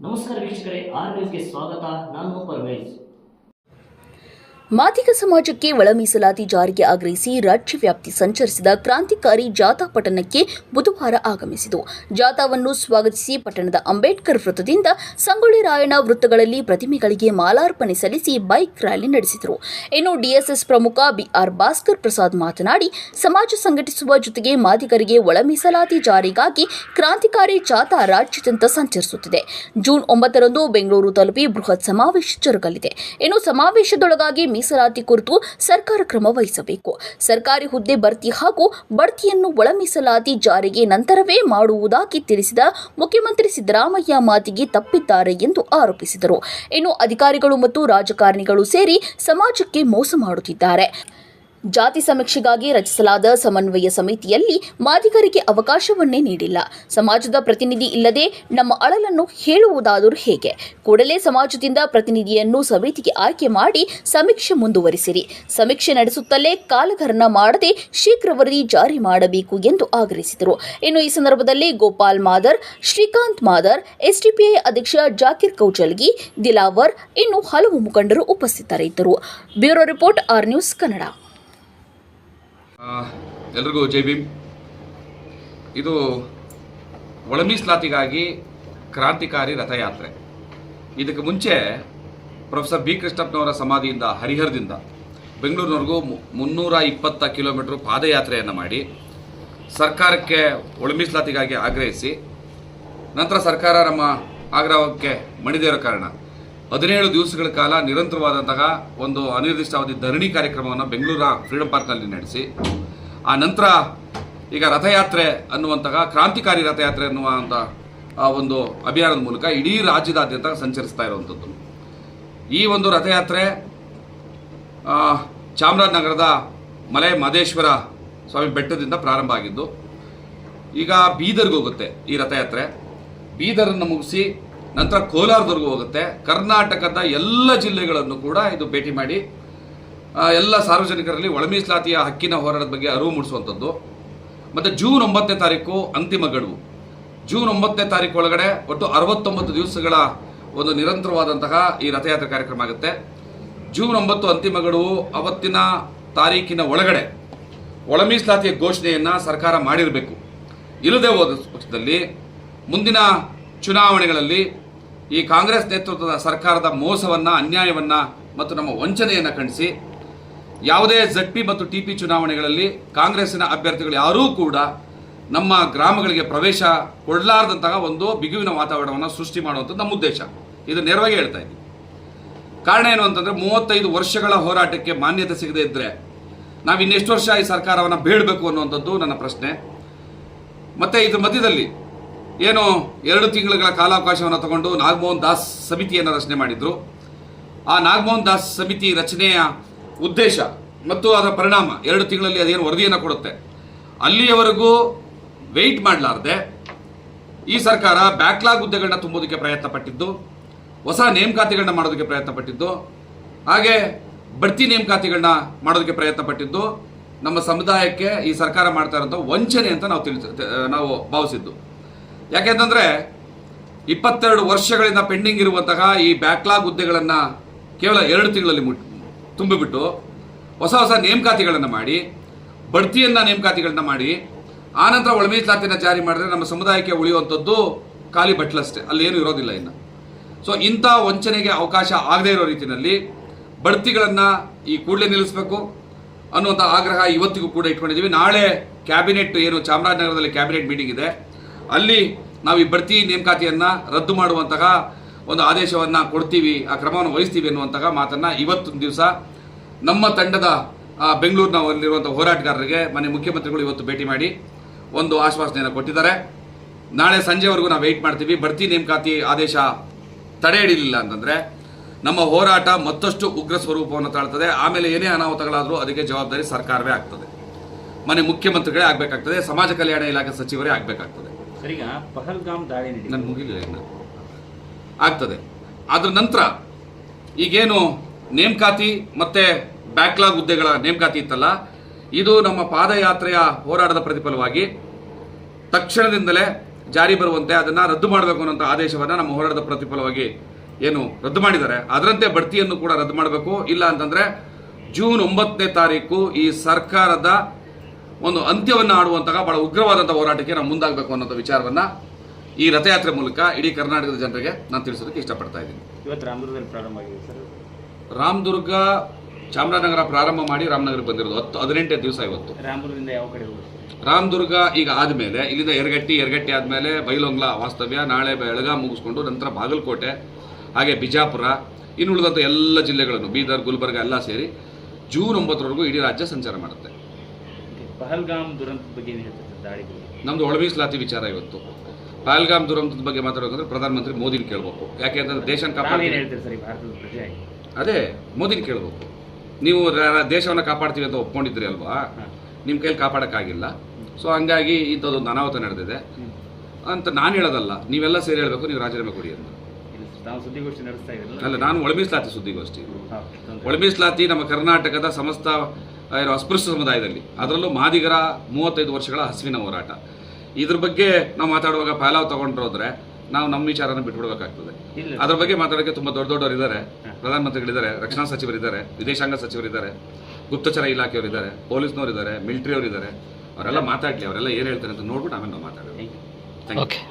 ನಮಸ್ಕಾರ ವೀಕ್ಷಕರೇ ಆರ್ ನ್ಯೂಸ್ಗೆ ಸ್ವಾಗತ ನಾನು ಪರ್ವೇಜ್ ಮಾದಿಗ ಸಮಾಜಕ್ಕೆ ಒಳ ಮೀಸಲಾತಿ ಜಾರಿಗೆ ಆಗ್ರಹಿಸಿ ರಾಜ್ಯವ್ಯಾಪ್ತಿ ಸಂಚರಿಸಿದ ಕ್ರಾಂತಿಕಾರಿ ಜಾಥಾ ಪಟ್ಟಣಕ್ಕೆ ಬುಧವಾರ ಆಗಮಿಸಿತು. ಜಾಥಾವನ್ನು ಸ್ವಾಗತಿಸಿ ಪಟ್ಟಣದ ಅಂಬೇಡ್ಕರ್ ವೃತ್ತದಿಂದ ಸಂಗೊಳ್ಳಿ ರಾಯಣ್ಣ ವೃತ್ತಗಳಲ್ಲಿ ಪ್ರತಿಮೆಗಳಿಗೆ ಮಾಲಾರ್ಪಣೆ ಸಲ್ಲಿಸಿ ಬೈಕ್ ರ್ಯಾಲಿ ನಡೆಸಿದರು. ಇನ್ನು ಡಿಎಸ್ಎಸ್ ಪ್ರಮುಖ ಬಿಆರ್ ಭಾಸ್ಕರ್ ಪ್ರಸಾದ್ ಮಾತನಾಡಿ, ಸಮಾಜ ಸಂಘಟಿಸುವ ಜೊತೆಗೆ ಮಾದಿಗರಿಗೆ ಒಳ ಮೀಸಲಾತಿ ಜಾರಿಗಾಗಿ ಕ್ರಾಂತಿಕಾರಿ ಜಾಥಾ ರಾಜ್ಯಾದ್ಯಂತ ಸಂಚರಿಸುತ್ತಿದೆ. ಜೂನ್ ಒಂಬತ್ತರಂದು ಬೆಂಗಳೂರು ತಲುಪಿ ಬೃಹತ್ ಸಮಾವೇಶ ಜರುಗಲಿದೆ. ಇನ್ನು ಸಮಾವೇಶದೊಳಗಾಗಿ ಮೀಸಲಾತಿ ಕುರಿತು ಸರ್ಕಾರ ಕ್ರಮ ವಹಿಸಬೇಕು. ಸರ್ಕಾರಿ ಹುದ್ದೆ ಭರ್ತಿ ಹಾಗೂ ಬಡ್ತಿಯನ್ನು ಒಳ ಮೀಸಲಾತಿ ಜಾರಿಗೆ ನಂತರವೇ ಮಾಡುವುದಾಗಿ ತಿಳಿಸಿದ ಮುಖ್ಯಮಂತ್ರಿ ಸಿದ್ದರಾಮಯ್ಯ ಮಾತಿಗೆ ತಪ್ಪಿದ್ದಾರೆ ಎಂದು ಆರೋಪಿಸಿದರು. ಇನ್ನು ಅಧಿಕಾರಿಗಳು ಮತ್ತು ರಾಜಕಾರಣಿಗಳು ಸೇರಿ ಸಮಾಜಕ್ಕೆ ಮೋಸ ಮಾಡುತ್ತಿದ್ದಾರೆ. ಜಾತಿ ಸಮೀಕ್ಷೆಗಾಗಿ ರಚಿಸಲಾದ ಸಮನ್ವಯ ಸಮಿತಿಯಲ್ಲಿ ಮಾದಿಗರಿಗೆ ಅವಕಾಶವನ್ನೇ ನೀಡಿಲ್ಲ. ಸಮಾಜದ ಪ್ರತಿನಿಧಿ ಇಲ್ಲದೆ ನಮ್ಮ ಅಳಲನ್ನು ಹೇಳುವುದಾದರೂ ಹೇಗೆ? ಕೂಡಲೇ ಸಮಾಜದಿಂದ ಪ್ರತಿನಿಧಿಯನ್ನು ಸಮಿತಿಗೆ ಆಯ್ಕೆ ಮಾಡಿ ಸಮೀಕ್ಷೆ ಮುಂದುವರಿಸಿರಿ. ಸಮೀಕ್ಷೆ ನಡೆಸುತ್ತಲೇ ಕಾಲಕರಣ ಮಾಡದೆ ಶೀಘ್ರ ವರದಿ ಜಾರಿ ಮಾಡಬೇಕು ಎಂದು ಆಗ್ರಹಿಸಿದರು. ಇನ್ನು ಈ ಸಂದರ್ಭದಲ್ಲಿ ಗೋಪಾಲ್ ಮಾದರ್, ಶ್ರೀಕಾಂತ್ ಮಾದರ್, ಎಸ್ಡಿಪಿಐ ಅಧ್ಯಕ್ಷ ಜಾಕಿರ್ ಕೌಚಲ್ಗಿ ದಿಲಾವರ್, ಇನ್ನು ಹಲವು ಮುಖಂಡರು ಉಪಸ್ಥಿತರಿದ್ದರು. Bureau report R news Kannada. ಎಲ್ರಿಗೂ ಜೈ ಭೀಮ್. ಇದು ಒಳ ಮೀಸಲಾತಿಗಾಗಿ ಕ್ರಾಂತಿಕಾರಿ ರಥಯಾತ್ರೆ. ಇದಕ್ಕೆ ಮುಂಚೆ ಪ್ರೊಫೆಸರ್ ಬಿ ಕೃಷ್ಣಪ್ಪನವರ ಸಮಾಧಿಯಿಂದ ಹರಿಹರದಿಂದ ಬೆಂಗಳೂರಿನವರೆಗೂ ಮುನ್ನೂರ ಇಪ್ಪತ್ತ ಕಿಲೋಮೀಟರ್ ಪಾದಯಾತ್ರೆಯನ್ನು ಮಾಡಿ ಸರ್ಕಾರಕ್ಕೆ ಒಳಮೀಸ್ಲಾತಿಗಾಗಿ ಆಗ್ರಹಿಸಿ, ನಂತರ ಸರ್ಕಾರ ನಮ್ಮ ಆಗ್ರಹಕ್ಕೆ ಮಣಿದಿರೋ ಕಾರಣ. ಹದಿನೇಳು ದಿವಸಗಳ ಕಾಲ ನಿರಂತರವಾದಂತಹ ಒಂದು ಅನಿರ್ದಿಷ್ಟಾವಧಿ ಧರಣಿ ಕಾರ್ಯಕ್ರಮವನ್ನು ಬೆಂಗಳೂರ ಫ್ರೀಡಂ ಪಾರ್ಕ್ನಲ್ಲಿ ನಡೆಸಿ, ಆ ನಂತರ ಈಗ ರಥಯಾತ್ರೆ ಅನ್ನುವಂತಹ ಕ್ರಾಂತಿಕಾರಿ ರಥಯಾತ್ರೆ ಅನ್ನುವಂಥ ಒಂದು ಅಭಿಯಾನದ ಮೂಲಕ ಇಡೀ ರಾಜ್ಯದಾದ್ಯಂತ ಸಂಚರಿಸ್ತಾ ಇರುವಂಥದ್ದು. ಈ ಒಂದು ರಥಯಾತ್ರೆ ಚಾಮರಾಜನಗರದ ಮಲೆ ಮಹದೇಶ್ವರ ಸ್ವಾಮಿ ಬೆಟ್ಟದಿಂದ ಪ್ರಾರಂಭ ಆಗಿದ್ದು, ಈಗ ಬೀದರ್ಗೆ ಹೋಗುತ್ತೆ ಈ ರಥಯಾತ್ರೆ. ಬೀದರನ್ನು ಮುಗಿಸಿ ನಂತರ ಕೋಲಾರದವರೆಗೂ ಹೋಗುತ್ತೆ. ಕರ್ನಾಟಕದ ಎಲ್ಲ ಜಿಲ್ಲೆಗಳನ್ನು ಕೂಡ ಇದು ಭೇಟಿ ಮಾಡಿ ಎಲ್ಲ ಸಾರ್ವಜನಿಕರಲ್ಲಿ ಒಳಮೀಸಲಾತಿಯ ಹಕ್ಕಿನ ಹೋರಾಟದ ಬಗ್ಗೆ ಅರಿವು ಮೂಡಿಸುವಂಥದ್ದು. ಮತ್ತು ಜೂನ್ ಒಂಬತ್ತನೇ ತಾರೀಕು ಅಂತಿಮ ಗಡುವು. ಜೂನ್ ಒಂಬತ್ತನೇ ತಾರೀಕು ಒಳಗಡೆ ಒಟ್ಟು ಅರವತ್ತೊಂಬತ್ತು ದಿವಸಗಳ ಒಂದು ನಿರಂತರವಾದಂತಹ ಈ ರಥಯಾತ್ರೆ ಕಾರ್ಯಕ್ರಮ ಆಗುತ್ತೆ. ಜೂನ್ ಒಂಬತ್ತು ಅಂತಿಮ ಗಡುವು ಅವತ್ತಿನ ತಾರೀಕಿನ ಒಳಗಡೆ ಒಳಮೀಸಲಾತಿಯ ಘೋಷಣೆಯನ್ನು ಸರ್ಕಾರ ಮಾಡಿರಬೇಕು. ಇಲ್ಲದೆ ಹೋದ ಪಕ್ಷದಲ್ಲಿ ಮುಂದಿನ ಚುನಾವಣೆಗಳಲ್ಲಿ ಈ ಕಾಂಗ್ರೆಸ್ ನೇತೃತ್ವದ ಸರ್ಕಾರದ ಮೋಸವನ್ನು, ಅನ್ಯಾಯವನ್ನು ಮತ್ತು ನಮ್ಮ ವಂಚನೆಯನ್ನು ಖಂಡಿಸಿ ಯಾವುದೇ ಜಡ್ ಪಿ ಮತ್ತು ಟಿ ಪಿ ಚುನಾವಣೆಗಳಲ್ಲಿ ಕಾಂಗ್ರೆಸ್ಸಿನ ಅಭ್ಯರ್ಥಿಗಳು ಯಾರೂ ಕೂಡ ನಮ್ಮ ಗ್ರಾಮಗಳಿಗೆ ಪ್ರವೇಶ ಕೊಡಲಾರದಂತಹ ಒಂದು ಬಿಗುವಿನ ವಾತಾವರಣವನ್ನು ಸೃಷ್ಟಿ ಮಾಡುವಂಥದ್ದು ನಮ್ಮ ಉದ್ದೇಶ. ಇದು ನೇರವಾಗಿ ಹೇಳ್ತಾ ಇದ್ದೀವಿ ಕಾರಣ ಏನು ಅಂತಂದ್ರೆ ಮೂವತ್ತೈದು ವರ್ಷಗಳ ಹೋರಾಟಕ್ಕೆ ಮಾನ್ಯತೆ ಸಿಗದೇ ಇದ್ದರೆ ನಾವು ಇನ್ನೆಷ್ಟು ವರ್ಷ ಈ ಸರ್ಕಾರವನ್ನು ಬೇಡಬೇಕು ಅನ್ನುವಂಥದ್ದು ನನ್ನ ಪ್ರಶ್ನೆ. ಮತ್ತೆ ಇದ್ರ ಮಧ್ಯದಲ್ಲಿ ಏನು ಎರಡು ತಿಂಗಳ ಕಾಲಾವಕಾಶವನ್ನು ತಗೊಂಡು ನಾಗಮೋಹನ್ ದಾಸ್ ಸಮಿತಿಯನ್ನು ರಚನೆ ಮಾಡಿದ್ರು. ಆ ನಾಗಮೋಹನ್ ದಾಸ್ ಸಮಿತಿ ರಚನೆಯ ಉದ್ದೇಶ ಮತ್ತು ಅದರ ಪರಿಣಾಮ ಎರಡು ತಿಂಗಳಲ್ಲಿ ಅದೇನು ವರದಿಯನ್ನು ಕೊಡುತ್ತೆ. ಅಲ್ಲಿಯವರೆಗೂ ವೆಯ್ಟ್ ಮಾಡಲಾರ್ದೆ ಈ ಸರ್ಕಾರ ಬ್ಯಾಕ್ಲಾಗ್ ಹುದ್ದೆಗಳನ್ನ ತುಂಬೋದಕ್ಕೆ ಪ್ರಯತ್ನ ಪಟ್ಟಿದ್ದು, ಹೊಸ ನೇಮಕಾತಿಗಳನ್ನ ಮಾಡೋದಕ್ಕೆ ಪ್ರಯತ್ನ ಪಟ್ಟಿದ್ದು, ಹಾಗೆ ಬಡ್ತಿ ನೇಮಕಾತಿಗಳನ್ನ ಮಾಡೋದಕ್ಕೆ ಪ್ರಯತ್ನ ಪಟ್ಟಿದ್ದು, ನಮ್ಮ ಸಮುದಾಯಕ್ಕೆ ಈ ಸರ್ಕಾರ ಮಾಡ್ತಾ ಇರೋಂಥ ವಂಚನೆ ಅಂತ ನಾವು ತಿಳಿಸ ನಾವು ಭಾವಿಸಿದ್ದು. ಯಾಕೆಂತಂದ್ರೆ ಇಪ್ಪತ್ತೆರಡು ವರ್ಷಗಳಿಂದ ಪೆಂಡಿಂಗ್ ಇರುವಂತಹ ಈ ಬ್ಯಾಕ್ಲಾಗ್ ಹುದ್ದೆಗಳನ್ನು ಕೇವಲ ಎರಡು ತಿಂಗಳಲ್ಲಿ ಮುಟ್, ತುಂಬಿಬಿಟ್ಟು ಹೊಸ ಹೊಸ ನೇಮಕಾತಿಗಳನ್ನು ಮಾಡಿ, ಬಡ್ತಿಯನ್ನು ನೇಮಕಾತಿಗಳನ್ನ ಮಾಡಿ, ಆನಂತರ ಒಳ ಜಾರಿ ಮಾಡಿದ್ರೆ ನಮ್ಮ ಸಮುದಾಯಕ್ಕೆ ಉಳಿಯುವಂಥದ್ದು ಖಾಲಿ ಬಟ್ಲಷ್ಟೇ ಅಲ್ಲಿ ಏನು ಇರೋದಿಲ್ಲ ಇನ್ನು. ಸೊ ಇಂಥ ವಂಚನೆಗೆ ಅವಕಾಶ ಆಗದೇ ಇರೋ ರೀತಿಯಲ್ಲಿ ಬಡ್ತಿಗಳನ್ನು ಈ ಕೂಡಲೇ ನಿಲ್ಲಿಸಬೇಕು ಅನ್ನುವಂಥ ಆಗ್ರಹ ಇವತ್ತಿಗೂ ಕೂಡ ಇಟ್ಕೊಂಡಿದ್ದೀವಿ. ನಾಳೆ ಕ್ಯಾಬಿನೆಟ್ ಏನು ಚಾಮರಾಜನಗರದಲ್ಲಿ ಕ್ಯಾಬಿನೆಟ್ ಮೀಟಿಂಗ್ ಇದೆ. ಅಲ್ಲಿ ನಾವು ಈ ಬಡ್ತಿ ನೇಮಕಾತಿಯನ್ನು ರದ್ದು ಮಾಡುವಂತಹ ಒಂದು ಆದೇಶವನ್ನು ಕೊಡ್ತೀವಿ, ಆ ಕ್ರಮವನ್ನು ವಹಿಸ್ತೀವಿ ಅನ್ನುವಂತಹ ಮಾತನ್ನು ಇವತ್ತೊಂದು ದಿವಸ ನಮ್ಮ ತಂಡದ ಬೆಂಗಳೂರಿನಲ್ಲಿರುವಂಥ ಹೋರಾಟಗಾರರಿಗೆ ಮನೆ ಮುಖ್ಯಮಂತ್ರಿಗಳು ಇವತ್ತು ಭೇಟಿ ಮಾಡಿ ಒಂದು ಆಶ್ವಾಸನೆಯನ್ನು ಕೊಟ್ಟಿದ್ದಾರೆ. ನಾಳೆ ಸಂಜೆವರೆಗೂ ನಾವು ವೆಯ್ಟ್ ಮಾಡ್ತೀವಿ. ಬಡ್ತಿ ನೇಮಕಾತಿ ಆದೇಶ ತಡೆ ಹಿಡಿಲಿಲ್ಲ ಅಂತಂದರೆ ನಮ್ಮ ಹೋರಾಟ ಮತ್ತಷ್ಟು ಉಗ್ರ ಸ್ವರೂಪವನ್ನು ತಾಳ್ತದೆ. ಆಮೇಲೆ ಏನೇ ಅನಾಹುತಗಳಾದರೂ ಅದಕ್ಕೆ ಜವಾಬ್ದಾರಿ ಸರ್ಕಾರವೇ ಆಗ್ತದೆ. ಮನೆ ಮುಖ್ಯಮಂತ್ರಿಗಳೇ ಆಗಬೇಕಾಗ್ತದೆ. ಸಮಾಜ ಕಲ್ಯಾಣ ಇಲಾಖೆ ಸಚಿವರೇ ಆಗಬೇಕಾಗ್ತದೆ. ಈಗ ಪಹಲ್ಗಾಮ್ ದಾಳಿ ನಾನು ಮುಗಿಲಿಲ್ಲ ಆಗ್ತದೆ. ಅದ್ರ ನಂತರ ಈಗೇನು ನೇಮಕಾತಿ ಮತ್ತೆ ಬ್ಯಾಕ್ಲಾಗ್ ಹುದ್ದೆಗಳ ನೇಮಕಾತಿ ಇತ್ತಲ್ಲ, ಇದು ನಮ್ಮ ಪಾದಯಾತ್ರೆಯ ಹೋರಾಟದ ಪ್ರತಿಫಲವಾಗಿ ತಕ್ಷಣದಿಂದಲೇ ಜಾರಿ ಬರುವಂತೆ ಅದನ್ನ ರದ್ದು ಮಾಡಬೇಕು ಅನ್ನೋಂಥ ಆದೇಶವನ್ನ ನಮ್ಮ ಹೋರಾಟದ ಪ್ರತಿಫಲವಾಗಿ ಏನು ರದ್ದು ಮಾಡಿದ್ದಾರೆ. ಅದರಂತೆ ಬಡ್ತಿಯನ್ನು ಕೂಡ ರದ್ದು ಮಾಡಬೇಕು. ಇಲ್ಲ ಅಂತಂದ್ರೆ ಜೂನ್ ಒಂಬತ್ತನೇ ತಾರೀಕು ಈ ಸರ್ಕಾರದ ಒಂದು ಅಂತ್ಯವನ್ನು ಆಡುವಂತಹ ಬಹಳ ಉಗ್ರವಾದಂಥ ಹೋರಾಟಕ್ಕೆ ನಾವು ಮುಂದಾಗಬೇಕು ಅನ್ನೋಂಥ ವಿಚಾರವನ್ನು ಈ ರಥಯಾತ್ರೆ ಮೂಲಕ ಇಡೀ ಕರ್ನಾಟಕದ ಜನರಿಗೆ ನಾನು ತಿಳಿಸೋದಕ್ಕೆ ಇಷ್ಟಪಡ್ತಾ ಇದ್ದೀನಿ. ಇವತ್ತು ರಾಮದುರ್ಗದಲ್ಲಿ ಪ್ರಾರಂಭ ಆಗಿದೆ ಸರ್. ರಾಮದುರ್ಗ ಚಾಮರಾಜನಗರ ಪ್ರಾರಂಭ ಮಾಡಿ ರಾಮನಗರಕ್ಕೆ ಬಂದಿರೋದು ಹತ್ತು ಹದಿನೆಂಟೇ ದಿವಸ ಇವತ್ತು. ರಾಮದುರ್ಗದಿಂದ ಯಾವ ಕಡೆ ರಾಮದುರ್ಗ ಈಗ ಆದಮೇಲೆ ಇಲ್ಲಿಂದ ಎರಗಟ್ಟಿ ಎರಗಟ್ಟಿ ಆದಮೇಲೆ ಬೈಲೊಂಗ್ಲ ವಾಸ್ತವ್ಯ ನಾಳೆ ಬೆಳಗಾಂ ಮುಗಿಸ್ಕೊಂಡು ನಂತರ ಬಾಗಲಕೋಟೆ ಹಾಗೆ ಬಿಜಾಪುರ ಇನ್ನುಳಿದಂಥ ಎಲ್ಲ ಜಿಲ್ಲೆಗಳನ್ನು ಬೀದರ್ ಗುಲ್ಬರ್ಗ ಎಲ್ಲ ಸೇರಿ ಜೂನ್ ಒಂಬತ್ತರವರೆಗೂ ಇಡೀ ರಾಜ್ಯ ಸಂಚಾರ ಮಾಡುತ್ತೆ. ಪಹಲ್ಗಾಮ್ ದುರಂತದ ಬಗ್ಗೆ ಏನು ಹೇಳ್ತಾರೆ ಸರ್ ದಾಳಿ ಬಗ್ಗೆ ನಮ್ದು ಒಳಬೀಸಲಾತಿ ವಿಚಾರ ಇವತ್ತು. ಪಹಲ್ಗಾಮ್ ದುರಂತದ ಬಗ್ಗೆ ಮಾತಾಡಬೇಕಂದ್ರೆ ಪ್ರಧಾನಮಂತ್ರಿ ಮೋದಿನ ಕೇಳಬೇಕು. ಯಾಕೆ ಅಂತಂದ್ರೆ ದೇಶನ ಕಾಪಾಡಿ ಹೇಳ್ತೀರಿ ಸರ್ ಈ ಭಾರತದ ಅದೇ ಮೋದಿನ ಕೇಳಬೇಕು. ನೀವು ದೇಶವನ್ನು ಕಾಪಾಡ್ತೀವಿ ಅಂತ ಒಪ್ಕೊಂಡಿದ್ರಿ ಅಲ್ವಾ? ನಿಮ್ಮ ಕೈಲಿ ಕಾಪಾಡೋಕ್ಕಾಗಿಲ್ಲ. ಸೊ ಹಂಗಾಗಿ ಇಂಥದ್ದೊಂದು ಅನಾಹುತ ನಡೆದಿದೆ. ಅಂತ ನಾನು ಹೇಳೋದಲ್ಲ ನೀವೆಲ್ಲ ಸೇರಿ ಹೇಳಬೇಕು ನೀವು ರಾಜೀನಾಮೆ ಕೊಡಿ ಅಂತ. ಸುದ್ದಿಗೋಷ್ಠಿ ನಡೆಸ್ತಾ ಇದ್ದೀನಿ ಅಲ್ಲ ನಾನು ಒಳಮೀಸಲಾತಿ ಸುದ್ದಿಗೋಷ್ಠಿ. ಒಳಮೀಸಲಾತಿ ನಮ್ಮ ಕರ್ನಾಟಕದ ಸಮಸ್ತ ಏನು ಅಸ್ಪೃಶ್ಯ ಸಮುದಾಯದಲ್ಲಿ. ಅದರಲ್ಲೂ ಮಾದಿಗರ ಮೂವತ್ತೈದು ವರ್ಷಗಳ ಹಸಿವಿನ ಹೋರಾಟ. ಇದ್ರ ಬಗ್ಗೆ ನಾವು ಮಾತಾಡುವಾಗ ಫೈಲಾವ್ ತಗೊಂಡ್ರೋದ್ರೆ ನಾವು ನಮ್ಮ ವಿಚಾರನ ಬಿಟ್ಬಿಡ್ಬೇಕಾಗ್ತದೆ. ಅದ್ರ ಬಗ್ಗೆ ಮಾತಾಡೋಕೆ ತುಂಬಾ ದೊಡ್ಡ ದೊಡ್ಡವರು ಇದ್ದಾರೆ ಪ್ರಧಾನಮಂತ್ರಿಗಳಿದ್ದಾರೆ ರಕ್ಷಣಾ ಸಚಿವರಿದ್ದಾರೆ ವಿದೇಶಾಂಗ ಸಚಿವರಿದ್ದಾರೆ ಗುಪ್ತಚರ ಇಲಾಖೆಯವರು ಇದ್ದಾರೆ ಪೊಲೀಸ್ನವರು ಇದ್ದಾರೆ ಮಿಲಿಟರಿಯವರು ಇದ್ದಾರೆ ಅವರೆಲ್ಲ ಮಾತಾಡ್ಲಿ ಅವರೆಲ್ಲ ಏನು ಹೇಳ್ತಾರೆ ಅಂತ ನೋಡ್ಬಿಟ್ಟು ಆಮೇಲೆ ನಾವು ಮಾತಾಡೋದು. Thank thank you.